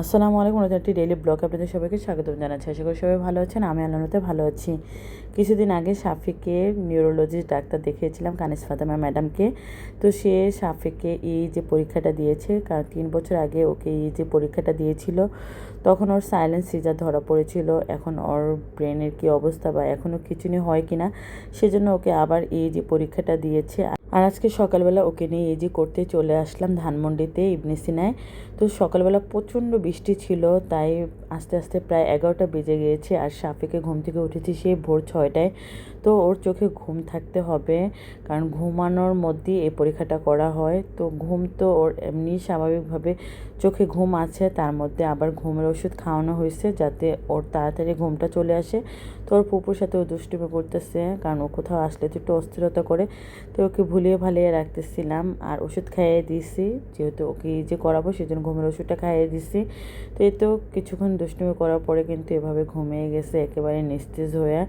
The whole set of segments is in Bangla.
আসসালামু আলাইকুম নতুন একটি ডেইলি ব্লগ আপনাদের সবাইকে স্বাগত জানাচ্ছি। আশা করি সবাই ভালো আছেন, আমি আল্লাহতে ভালো আছি। কিছুদিন আগে সাফিকে নিউরোলজিস্ট ডাক্তার দেখিয়েছিলাম, কানিস ফাতেমা ম্যাডামকে। তো সে সাফিকে এই যে পরীক্ষাটা দিয়েছে কারণ তিন বছর আগে ওকে এই যে পরীক্ষাটা দিয়েছিল, তখন ওর সাইলেন্স সিজার ধরা পড়েছিল। এখন ওর ব্রেনের কী অবস্থা বা এখনও কিছু নিয়ে হয় কিনা, সেজন্য ওকে আবার এই যে পরীক্ষাটা দিয়েছে। আর আজকে সকালবেলা ওকে নিয়ে এই যে করতে চলে আসলাম ধানমন্ডিতে ইবনে সিনায়। তো সকালবেলা প্রচণ্ড বৃষ্টি ছিল, তাই আস্তে আস্তে প্রায় এগারোটা বেজে গিয়েছে আর সাফিকে ঘুম থেকে উঠেছি সেই ভোর ছয়টায়। তো ওর চোখে ঘুম থাকতে হবে, কারণ ঘুমানোর মধ্যেই এই পরীক্ষাটা করা হয়। তো ঘুম তো ওর এমনি স্বাভাবিকভাবে চোখে ঘুম আছে, তার মধ্যে আবার ঘুমের ওষুধ খাওয়ানো হয়েছে যাতে ওর তাড়াতাড়ি ঘুমটা চলে আসে। তো ওর পুপুর সাথে ও দুষ্টিমে করতেছে, কারণ ও কোথাও আসলে তো একটু অস্থিরতা করে, তো ওকে ভুলিয়ে ভালিয়ে রাখতেছিলাম আর ওষুধ খাইয়ে দিয়েছি যেহেতু ওকে যে করাবো সেজন্য ঘুমের ওষুধটা খাইয়ে দিছি। তো এই তো কিছুক্ষণ দুষ্টুমি করার পরে কিন্তু এভাবে ঘুমিয়ে গেছে, একেবারে নিস্তেজ হয়ে।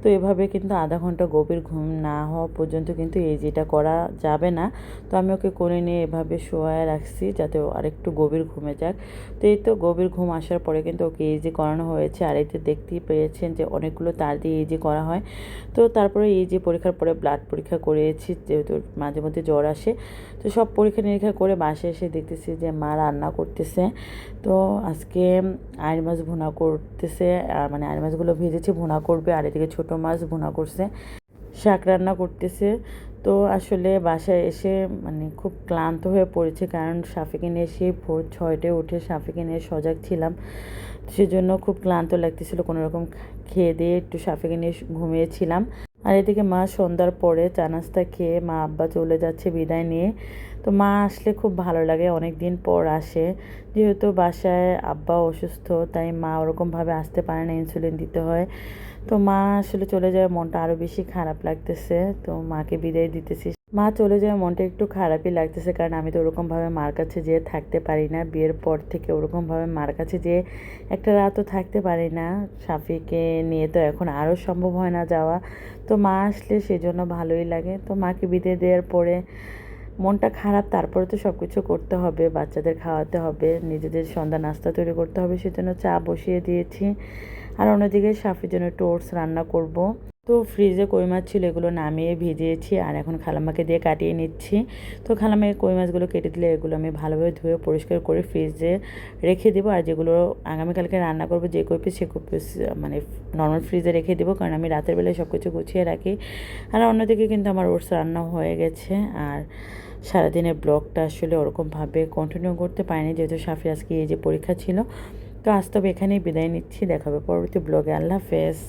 তো এভাবে কিন্তু আধা ঘণ্টা গভীর ঘুম না হওয়া পর্যন্ত কিন্তু এই যেটা করা যাবে না। তো আমি ওকে করে নিয়ে এভাবে শোয়ায় রাখছি যাতে ও আরেকটু গভীর ঘুমে যাক। তো এই তো গভীর ঘুম আসার পরে কিন্তু ওকে এই যে করানো হয়েছে, আর এতে দেখতেই পেয়েছেন যে অনেকগুলো তার দিয়ে এই যে করা হয়। তো তারপরে এই যে পরীক্ষার পরে ব্লাড পরীক্ষা করেছি, যেহেতু মাঝে মধ্যে জ্বর আসে। তো সব পরীক্ষা নিরীক্ষা করে বাসায় এসে দেখতেছি যে মা রান্না করতেছে। তো আজকে আইড় মাছ ভুনা করতেছে। আর মানে আইড় মাছগুলো ভেজেছে, ভুনা করবে। আর এদিকে ছোটো মাছ ভুনা করছে। শাক রান্না করতেছে। তো আসলে বাসায় এসে মানে খুব ক্লান্ত হয়ে পড়েছে। কারণ সাফিকে নিয়ে সেই ভোর ছয়টায় উঠে সাফিকে নিয়ে সজাগ ছিলাম। সেজন্য খুব ক্লান্ত লাগতেছিল। কোনো রকম খেয়ে দিয়ে একটু সাফিকে নিয়ে ঘুমিয়েছিলাম। আর এদিকে মা সন্ধ্যার পরে চা নাস্তা খেয়ে মা আব্বা চলে যাচ্ছে বিদায় নিয়ে। তো মা আসলে খুব ভালো লাগে অনেক দিন পর আসে। যেহেতু বাসায় আব্বা অসুস্থ, তাই মা ওরকমভাবে আসতে পারে না ইনসুলিন দিতে হয়। তো মা আসলে চলে যায় মনটা আরও বেশি খারাপ লাগতেছে। তো মাকে বিদায় দিতেছি। মা চলে যায়, মনটা একটু খারাপই লাগতেছে কারণ আমি তো ওরকমভাবে মার কাছে যেয়ে থাকতে পারি না। বিয়ের পর থেকে ওরকমভাবে মার কাছে যেয়ে একটা রাতও থাকতে পারি না। সাফিকে নিয়ে তো এখন আরও সম্ভব হয় না যাওয়া। তো মা আসলে সেজন্য ভালোই লাগে। তো মাকে বিদায় দেওয়ার পরে মনটা খারাপ, তারপরে তো সব কিছু করতে হবে, বাচ্চাদের খাওয়াতে হবে, নিজেদের সন্ধ্যা নাস্তা তৈরি করতে হবে, সেজন্য চা বসিয়ে দিয়েছি। আর অন্যদিকে সাফির জন্য একটু ওটস রান্না করব। তো ফ্রিজে কই মাছ ছিল এগুলো নামিয়ে ভিজিয়েছি আর এখন খালাম্মাকে দিয়ে কাটিয়ে নিচ্ছি। তো খালাম্মাকে কই মাছগুলো কেটে দিলে এগুলো আমি ভালোভাবে ধুয়ে পরিষ্কার করে ফ্রিজে রেখে দেবো আর যেগুলো আগামীকালকে রান্না করব যে কই পিস সে কই পিস মানে নর্মাল ফ্রিজে রেখে দেবো কারণ আমি রাতের বেলায় সব কিছু গুছিয়ে রাখি। আর অন্যদিকে কিন্তু আমার ওটস রান্না হয়ে গেছে আর সারাদিনের ব্লগটা আসলে ওরকমভাবে কন্টিনিউ করতে পারিনি যেহেতু সাফি আজকে এই যে পরীক্ষা ছিল। তো আজ তবে এখানেই বিদায় নিচ্ছি, দেখাবে পরবর্তী ব্লগে। আল্লাহ হাফেজ।